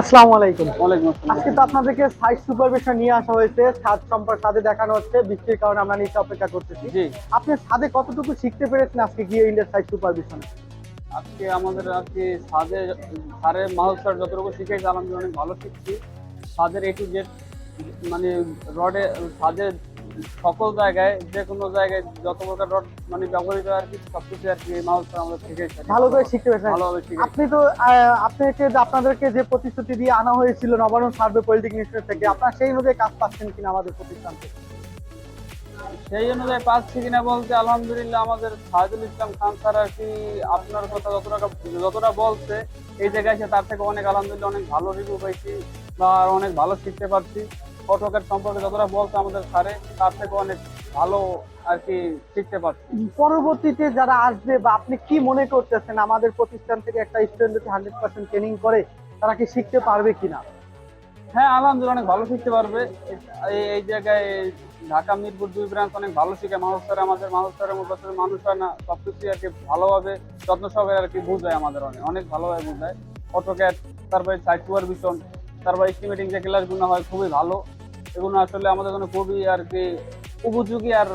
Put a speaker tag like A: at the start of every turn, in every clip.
A: আসসালামু আলাইকুম। আজকে তো আপনাদেরকে সাইট সুপারভিশন নিয়ে আসা হয়েছে ছাদ সম্পর্কে ছাদে দেখানো হচ্ছে বৃষ্টির কারণে আমরা নিচে অপেক্ষা করতেছি।
B: জি।
A: আপনি ছাদে কতটুকু শিখতে পেরেছেন আজকে গিয়ে ইন্ডিয়ার সাইট সুপারভিশনে
B: আজকে আমাদের আজকে ছাদে সারে মাহল স্যার যতটুকু শিখেছে আলহামদুলিল্লাহ অনেক ভালো শিখছি। ছাদের এ টু জেড মানে রডে ছাদের সকল জায়গায় যে কোনো জায়গায় যত প্রকার রড মানে ব্যবহৃত আর কি সব কিছু আর কি মাহল স্যার আমাদের শিখেছে
A: ভালো করে শিখতে পেরেছেন।
B: ভালোভাবে শিখেছে
A: আপনি তো আপনাকে আপনাদেরকে যে প্রতিশ্রুতি দিয়ে আনা হয়েছিল নবান্ন সার্ভে পলিটেকনিক থেকে আপনার সেই অনুযায়ী কাজ পাচ্ছেন কিনা আমাদের প্রতিষ্ঠান থেকে?
B: সেই অনুযায়ী পাচ্ছি কিনা বলতে আলহামদুলিল্লাহ আমাদের সাহেদুল ইসলাম খান স্যার আর কি আপনার কথা যতটা যতটা বলছে এই জায়গায় এসে তার থেকে অনেক আলহামদুলিল্লাহ অনেক ভালো রিভিউ পাইছি বা অনেক ভালো শিখতে পারছি। অটোকার সম্পর্কে যতটা বলতো আমাদের স্যারে তার থেকে অনেক ভালো আর কি শিখতে পারছি।
A: পরবর্তীতে যারা আসবে বা আপনি কি মনে করতেছেন আমাদের প্রতিষ্ঠান থেকে একটা স্টুডেন্ট যদি হান্ড্রেড পার্সেন্ট ট্রেনিং করে তারা কি শিখতে পারবে কিনা?
B: হ্যাঁ আলহামদুলিল্লাহ অনেক ভালো শিখতে পারবে। এই জায়গায় ঢাকা মিরপুর দুই ব্রাঞ্চ অনেক ভালো শিখে। মানুষ স্যার আমাদের মানুষ স্যারের মতো মানুষ হয় না। সবকিছু আর কি ভালোভাবে যত্ন সহকারে আর কি বুঝায় আমাদের অনেক অনেক ভালোভাবে বুঝায়। অটোক্যাট তারপরে সাইট সুপারভিশন তারপরে এস্টিমেটিং যে ক্লাসগুলো হয় খুবই ভালো। এগুলো আসলে আমাদের জন্য খুবই আর কি উপযোগী আর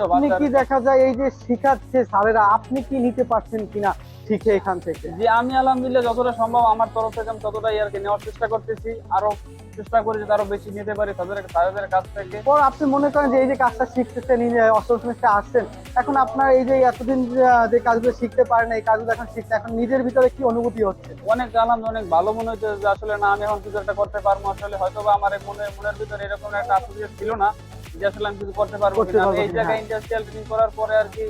A: আপনি কি দেখা যায় এই যে শিখাচ্ছে স্যারেরা আপনি কি নিতে পারছেন কিনা? শিখে এখান থেকে।
B: যে আমি আলহামদুলিল্লাহ যতটা সম্ভব আমার তরফ থেকে আমি ততটাই আর কি নেওয়ার চেষ্টা করতেছি। আরও চেষ্টা করি যে আরও বেশি নিতে পারি তাদের তাদের কাছ থেকে।
A: পর আপনি মনে করেন যে এই যে কাজটা শিখতেছেন অষ্টম সেমিস্টার আসছেন এখন আপনার এই যে এতদিন যে- কাজগুলো শিখতে পারেন এই কাজগুলো এখন শিখতে এখন নিজের ভিতরে কি অনুভূতি হচ্ছে?
B: অনেক আলহামদুলিল্লাহ অনেক ভালো মনে হচ্ছে যে আসলে না আমি এখন কিছু একটা করতে পারব। আসলে হয়তো বা আমার এই মনে মনের ভিতরে এরকম একটা আত্মবিশ্বাস ছিল না যে আসলে আমি কিছু করতে পারব এই জায়গায়। ইন্ডাস্ট্রিয়াল ট্রেনিং করার পরে আর কি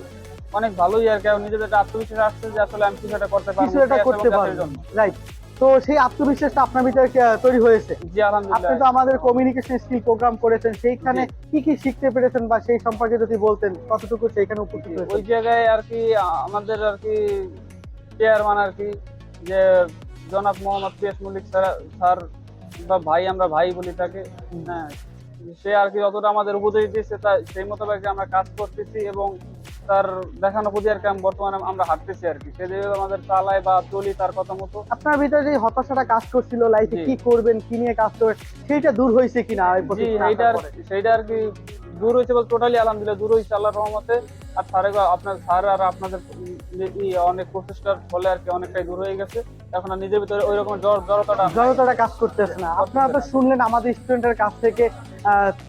B: অনেক ভালোই আর কি নিজেদের আত্মবিশ্বাস আসছে যে আসলে আমি কিছু একটা করতে পারব
A: কিছু একটা করতে পারবেন রাইট তো সেই আত্মবিশ্বাসটা আপনার ভিতরে তৈরি হয়েছে?
B: জি
A: আপনি তো আমাদের কমিউনিকেশন স্কিল প্রোগ্রাম করেছেন সেইখানে কি কি শিখতে পেরেছেন বা সেই সম্পর্কে যদি বলতেন কতটুকু সেইখানে উপস্থিত
B: ওই জায়গায় আর কি আমাদের আর কি চেয়ারম্যান আর কি যে জনাব মোহাম্মদ পিয়াস মল্লিক স্যার স্যার বা ভাই আমরা ভাই বলি তাকে হ্যাঁ। সে আর কি যতটা আমাদের উপদেশ দিয়েছে তা সেই মোতাবেক আমরা কাজ করতেছি এবং তার দেখানো প্রতি আর কি বর্তমানে আমরা হাঁটতেছি আর কি। সে যেভাবে আমাদের চালায় বা চলি তার কথা মতো।
A: আপনার ভিতরে যে হতাশাটা কাজ করছিল লাইফে কি করবেন কি নিয়ে কাজ করবেন সেইটা দূর হয়েছে কিনা
B: সেইটা আর- সেইটা আর কি দূর হয়েছে বলতে টোটালি আলহামদুলিল্লাহ দূর হয়েছে আল্লাহর রহমতে। আর স্যারে আপনার স্যার আর আপনাদের অনেক প্রচেষ্টার ফলে আর কি অনেকটাই দূর হয়ে গেছে। এখন আর নিজের ভিতরে ওই রকম জড়তাটা।
A: জড়তাটা কাজ করতেছে না। আপনারা তো শুনলেন আমাদের স্টুডেন্টের কাছ থেকে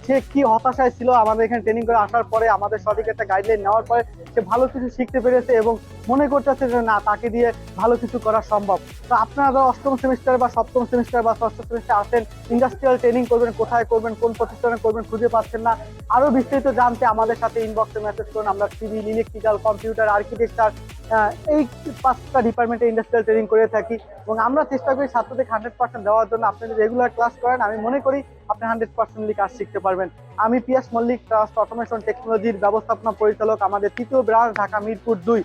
A: সে কি হতাশায় ছিল আমাদের এখানে ট্রেনিং করে আসার পরে, আমাদের সঠিক একটা গাইডলাইন নেওয়ার পরে সে ভালো কিছু শিখতে পেরেছে এবং মনে করতেছে যে না, তাকে দিয়ে ভালো কিছু করা সম্ভব। তো আপনারা যারা অষ্টম সেমিস্টার বা সপ্তম সেমিস্টার বা ষষ্ঠ সেমিস্টার আসেন ইন্ডাস্ট্রিয়াল ট্রেনিং করবেন, কোথায় করবেন, কোন প্রতিষ্ঠানে করবেন খুঁজে পাচ্ছেন না। আরও বিস্তারিত জানতে আমাদের সাথে ইনবক্সে মেসেজ করুন। আমরা সিভিল ইলেকট্রিক্যাল কম্পিউটার আর্কিটেকচার এই পাঁচটা ডিপার্টমেন্টে ইন্ডাস্ট্রিয়াল ট্রেনিং করে থাকি এবং আমরা চেষ্টা করি ছাত্রদের হান্ড্রেড পার্সেন্ট দেওয়ার জন্য। আপনি যদি রেগুলার ক্লাস করেন, আমি মনে করি আপনি হান্ড্রেড পার্সেন্টলি কাজ শিখতে পারবেন। আমি পিয়াস মল্লিক ট্রাস্ট অটোমেশন টেকনোলজির ব্যবস্থাপনা পরিচালক, আমাদের তৃতীয় ব্রাঞ্চ ঢাকা মিরপুর দুই।